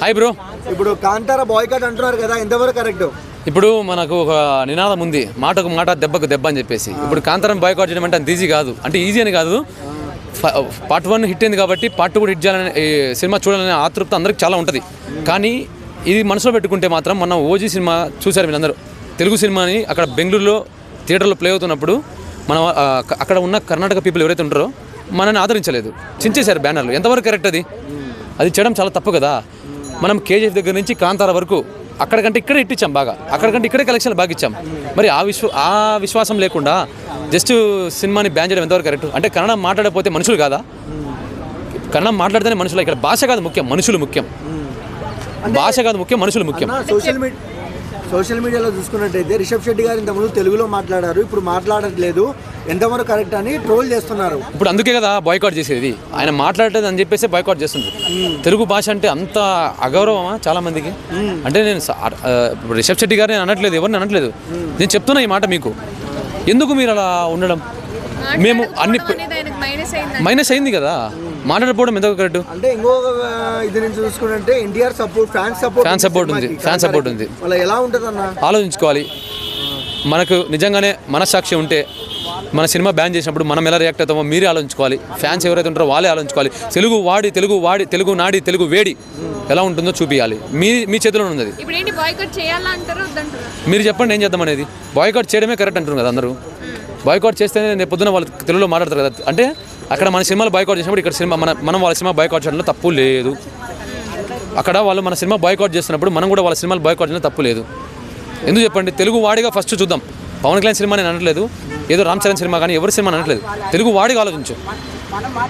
Hi bro ఇప్పుడు Kantara boycott అంటున్నారు కదా ఎంతవరకు కరెక్ట్ ఇప్పుడు మనకు ఒక నినాదం ఉంది. మాటకు మాట దెబ్బకు దెబ్బ అని చెప్పేసి. ఇప్పుడు కాంతారం బాయ్కాట్ చేయడం అంటే అంత ఈజీ కాదు. అంటే ఈజీ అని కాదు. పార్ట్ వన్ హిట్ అయింది కాబట్టి పార్ట్ టూ కూడా హిట్ చేయాలని సినిమా చూడాలనే ఆతృప్తి అందరికి చాలా ఉంటుంది. కానీ ఇది మనసులో పెట్టుకుంటే మాత్రం మన ఓజీ సినిమా చూశారు వీళ్ళందరూ. తెలుగు సినిమాని అక్కడ బెంగళూరులో థియేటర్లో ప్లే అవుతున్నప్పుడు మన అక్కడ ఉన్న కర్ణాటక పీపుల్ ఎవరైతే ఉంటారో మనల్ని ఆదరించలేదు. చించేశారు బ్యానర్లు. ఎంతవరకు కరెక్ట్ అది? అది చేయడం చాలా తప్పు కదా. మనం కేజీఎఫ్ దగ్గర నుంచి కాంతార వరకు అక్కడికంటే ఇక్కడే ఇట్టించాం బాగా. అక్కడికంటే ఇక్కడే కలెక్షన్ బాగా ఇచ్చాం. మరి ఆ విశ్వ ఆ విశ్వాసం లేకుండా జస్ట్ సినిమాని బ్యాన్ చేయడం ఎంతవరకు కరెక్ట్ అంటే కన్నడ మాట్లాడకపోతే మనుషులు కాదా? కన్నడ మాట్లాడితేనే మనుషులు ఇక్కడ భాష కాదు ముఖ్యం మనుషులు ముఖ్యం. భాష కాదు ముఖ్యం మనుషులు ముఖ్యం. సోషల్ మీడియా సోషల్ మీడియాలో చూసుకున్నట్టయితే రిషబ్ శెట్టి గారు ఇంతకుముందు తెలుగులో మాట్లాడారు ఇప్పుడు మాట్లాడట్లేదు. ఎంతవరకు కరెక్ట్ అని ట్రోల్ చేస్తున్నారు. ఇప్పుడు అందుకే కదా బాయ్కాట్ చేసేది. ఆయన మాట్లాడలేదు అని చెప్పేసి బాయ్కాట్ చేస్తుంది తెలుగు భాష అంటే అంత అగౌరవమా చాలా మందికి అంటే నేను రిషబ్ శెట్టి గారు నేను అనట్లేదు ఎవరిని అనట్లేదు. నేను చెప్తున్నా ఈ మాట మీకు. ఎందుకు మీరు అలా ఉండడం? మేము అన్ని మైనస్ అయింది మైనస్ అయింది కదా? మాట్లాడకపోవడం ఎందుకు కరెక్ట్ అంటే ఇంకొక ఇది నుంచి చూసుకుంటే NTR support fan support Fan support ఉంది. Fan support ఉంది. ఎలా ఉంటుంది అన్న ఆలోచించుకోవాలి. మనకు నిజంగానే మనస్సాక్షి ఉంటే మన సినిమా బ్యాన్ చేసినప్పుడు మనం ఎలా రియాక్ట్ అవుతామో మీరే ఆలోచించుకోవాలి. ఫ్యాన్స్ ఎవరైతే ఉంటారో వాళ్ళే ఆలోచించుకోవాలి. తెలుగు వాడి తెలుగు వాడి తెలుగు నాడి తెలుగు వేడి ఎలా ఉంటుందో చూపించాలి మీ మీ చేతిలో ఉంది అది ఇప్పుడు ఏంటి బాయ్కట్ చేయాలా అంటారు వద్దంటారు? మీరు చెప్పండి ఏం చేద్దాం అనేది. బాయ్కాట్ చేయడమే కరెక్ట్ అంటారు కదా అందరూ. బాయ్కౌట్ చేస్తేనే రేపు పొద్దున వాళ్ళు తెలుగులో మాట్లాడతారు కదా. అంటే అక్కడ మన సినిమాలు బాయ్కౌట్ చేసినప్పుడు ఇక్కడ సినిమా మన మనం వాళ్ళ సినిమా బాయ్కౌట్ చేయడంలో తప్పు లేదు. అక్కడ వాళ్ళు మన సినిమా బాయ్కౌట్ చేస్తున్నప్పుడు మనం కూడా వాళ్ళ సినిమాలు బాయ్కౌట్ చేయడం తప్పు లేదు. ఎందుకు చెప్పండి? తెలుగు వాడిగా ఫస్ట్ చూద్దాం. పవన్ కళ్యాణ్ సినిమా నేను అనట్లేదు. ఏదో రామ్ చరణ్ సినిమా కానీ ఎవరి సినిమా అనట్లేదు. తెలుగు వాడిగా ఆలోచించు.